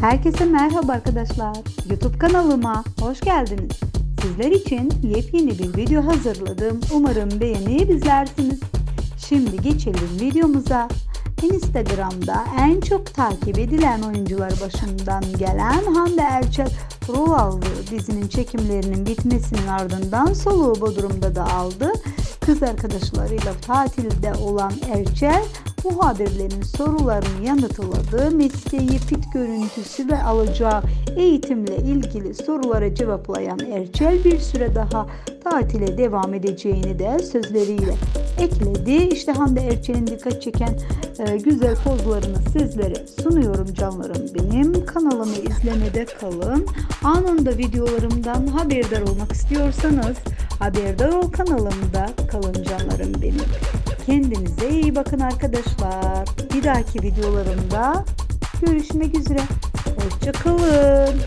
Herkese merhaba arkadaşlar. YouTube kanalıma hoş geldiniz. Sizler için yepyeni bir video hazırladım. Umarım beğenir izlersiniz. Şimdi geçelim videomuza. Instagram'da en çok takip edilen oyuncular başından gelen Hande Erçel rol aldığı dizinin çekimlerinin bitmesinin ardından soluğu Bodrum'da da aldı. Kız arkadaşlarıyla tatilde olan Erçel muhabirlerin sorularını yanıtladı. Mesleği, fit görüntüsü ve alacağı eğitimle ilgili sorulara cevaplayan Erçel bir süre daha tatile devam edeceğini de sözleriyle ekledi. İşte Hande Erçel'in dikkat çeken e, güzel pozlarını sizlere sunuyorum canlarım benim. Kanalımı izlemede kalın. Anında videolarımdan haberdar olmak istiyorsanız haberdar ol kanalımda. Kendinize iyi bakın arkadaşlar. Bir dahaki videolarımda görüşmek üzere. Hoşçakalın.